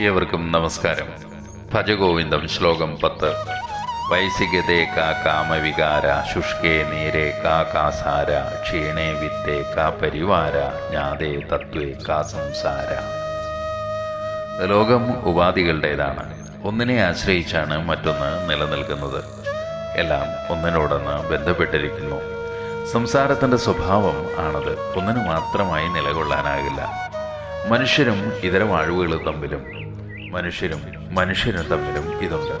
ഏവർക്കും നമസ്കാരം. ഭജഗോവിന്ദം ശ്ലോകം പത്ത്. വൈസികതേ കാ കാമവികാര ശുഷ്കേ നീരേ കാ കാസാര ക്ഷീണേ വിത്തേ കാ പരിവാര ജ്ഞാതേ തത്വേ കാ സംസാര. ലോകം ഉപാധികളുടേതാണ്. ഒന്നിനെ ആശ്രയിച്ചാണ് മറ്റൊന്ന് നിലനിൽക്കുന്നത്. എല്ലാം ഒന്നിനോടൊന്ന് ബന്ധപ്പെട്ടിരിക്കുന്നു. സംസാരത്തിന്റെ സ്വഭാവം ആണത്. ഒന്നിനു മാത്രമായി നിലകൊള്ളാനാകില്ല. മനുഷ്യരും ഇതര വാഴുകളും തമ്മിലും മനുഷ്യരും മനുഷ്യരും തമ്മിലും ഇതുണ്ട്.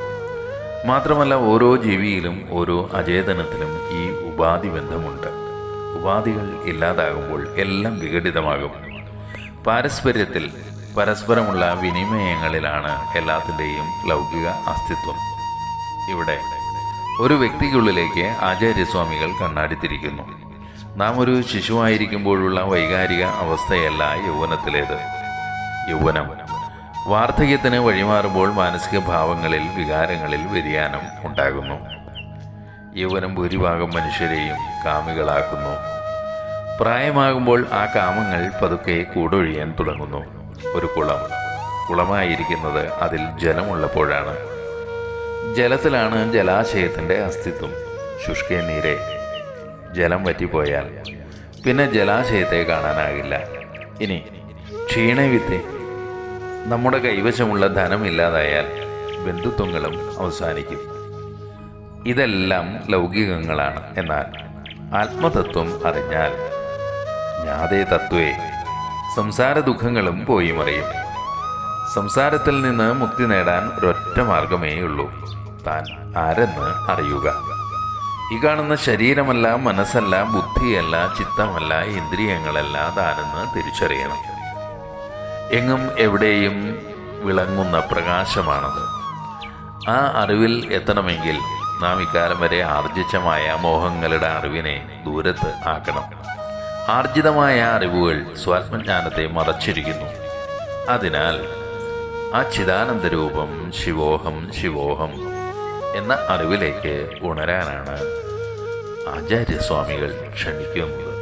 മാത്രമല്ല ഓരോ ജീവിയിലും ഓരോ അചേതനത്തിലും ഈ ഉപാധി ബന്ധമുണ്ട്. ഉപാധികൾ ഇല്ലാതാകുമ്പോൾ എല്ലാം വിഘടിതമാകും. പാരസ്പര്യത്തിൽ പരസ്പരമുള്ള വിനിമയങ്ങളിലാണ് എല്ലാത്തിന്റെയും ലൗകിക അസ്തിത്വം. ഇവിടെ ഒരു വ്യക്തിക്കുള്ളിലേക്ക് ആചാര്യസ്വാമികൾ കണ്ണാടിത്തിരിക്കുന്നു. നാം ഒരു ശിശുവായിരിക്കുമ്പോഴുള്ള വൈകാരിക അവസ്ഥയല്ല യൗവനത്തിലേത്. യൗവനം വാർദ്ധക്യത്തിന് വഴിമാറുമ്പോൾ മാനസിക ഭാവങ്ങളിൽ വികാരങ്ങളിൽ വ്യതിയാനം ഉണ്ടാകുന്നു. യൗവനം ഭൂരിഭാഗം മനുഷ്യരെയും കാമികളാക്കുന്നു. പ്രായമാകുമ്പോൾ ആ കാമങ്ങൾ പതുക്കെ കൂടൊഴിയാൻ തുടങ്ങുന്നു. ഒരു കുളം. കുളമായിരിക്കുന്നത് അതിൽ ജലമുള്ളപ്പോഴാണ്. ജലത്തിലാണ് ജലാശയത്തിന്റെ അസ്തിത്വം. ശുഷ്കേ നീരെ. ജലം വറ്റിപ്പോയാൽ പിന്നെ ജലാശയത്തെ കാണാനാകില്ല. ഇനി ക്ഷീണവിത്തെ നമ്മുടെ കൈവശമുള്ള ധനം ഇല്ലാതായാൽ ബന്ധുത്വങ്ങളും അവസാനിക്കും. ഇതെല്ലാം ലൗകികങ്ങളാണ് എന്നാൽ ആത്മതത്വം അറിഞ്ഞാൽ ജ്ഞാതേ തത്വേ സംസാര ദുഃഖങ്ങളും പോയി മറിയും. സംസാരത്തിൽ നിന്ന് മുക്തി നേടാൻ ഒരൊറ്റ മാർഗമേയുള്ളൂ താൻ ആരെന്ന് അറിയുക. ഈ കാണുന്ന ശരീരമല്ല മനസ്സല്ല ബുദ്ധിയല്ല ചിത്തമല്ല ഇന്ദ്രിയങ്ങളല്ല താനെന്ന് തിരിച്ചറിയണം. എങ്ങും എവിടെയും വിളങ്ങുന്ന പ്രകാശമാണത്. ആ അറിവിൽ എത്തണമെങ്കിൽ നാം ഇക്കാലം വരെ ആർജിച്ചമായ മോഹങ്ങളുടെ അറിവിനെ ദൂരത്ത് ആക്കണം. ആർജിതമായ അറിവുകൾ സ്വാത്മജ്ഞാനത്തെ മറച്ചിരിക്കുന്നു. അതിനാൽ ആ ചിദാനന്ദ രൂപം ശിവോഹം ശിവോഹം എന്ന അറിവിലേക്ക് ഉണരാനാണ് ആചാര്യസ്വാമികൾ ക്ഷണിക്കുന്നത്.